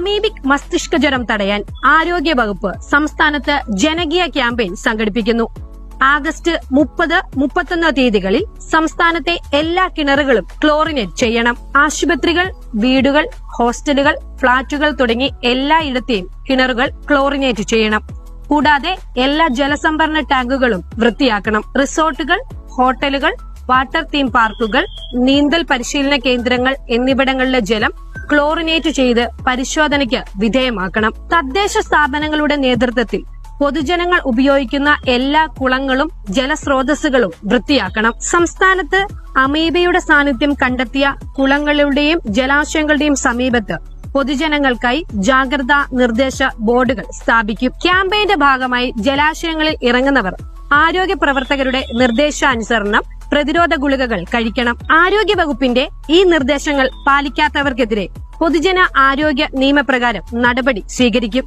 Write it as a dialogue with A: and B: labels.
A: Amoebic മസ്തിഷ്ക ജ്വരം തടയാൻ ആരോഗ്യ വകുപ്പ് സംസ്ഥാനത്ത് ജനകീയ ക്യാമ്പയിൻ സംഘടിപ്പിക്കുന്നു. ആഗസ്റ്റ് മുപ്പത് മുപ്പത്തൊന്ന് തീയതികളിൽ സംസ്ഥാനത്തെ എല്ലാ കിണറുകളും ക്ലോറിനേറ്റ് ചെയ്യണം. ആശുപത്രികൾ വീടുകൾ ഹോസ്റ്റലുകൾ ഫ്ളാറ്റുകൾ തുടങ്ങി എല്ലായിടത്തെയും കിണറുകൾ ക്ലോറിനേറ്റ് ചെയ്യണം. കൂടാതെ എല്ലാ ജലസംഭരണ ടാങ്കുകളും വൃത്തിയാക്കണം. റിസോർട്ടുകൾ ഹോട്ടലുകൾ വാട്ടർ തീം പാർക്കുകൾ നീന്തൽ പരിശീലന കേന്ദ്രങ്ങൾ എന്നിവിടങ്ങളിലെ ജലം ക്ലോറിനേറ്റ് ചെയ്ത് പരിശോധനയ്ക്ക് വിധേയമാക്കണം. തദ്ദേശ സ്ഥാപനങ്ങളുടെ നേതൃത്വത്തിൽ പൊതുജനങ്ങൾ ഉപയോഗിക്കുന്ന എല്ലാ കുളങ്ങളും ജലസ്രോതസ്സുകളും വൃത്തിയാക്കണം. സംസ്ഥാനത്ത് അമീബയുടെ സാന്നിധ്യം കണ്ടെത്തിയ കുളങ്ങളുടെയും ജലാശയങ്ങളുടെയും സമീപത്ത് പൊതുജനങ്ങൾക്കായി ജാഗ്രതാ നിർദ്ദേശ ബോർഡുകൾ സ്ഥാപിക്കും. ക്യാമ്പയിന്റെ ഭാഗമായി ജലാശയങ്ങളിൽ ഇറങ്ങുന്നവർ ആരോഗ്യ പ്രവർത്തകരുടെ നിർദ്ദേശാനുസരണം പ്രതിരോധ ഗുളികകൾ കഴിക്കണം. ആരോഗ്യ വകുപ്പിന്റെ ഈ നിർദ്ദേശങ്ങൾ പാലിക്കാത്തവർക്കെതിരെ പൊതുജന ആരോഗ്യ നിയമപ്രകാരം നടപടി സ്വീകരിക്കും.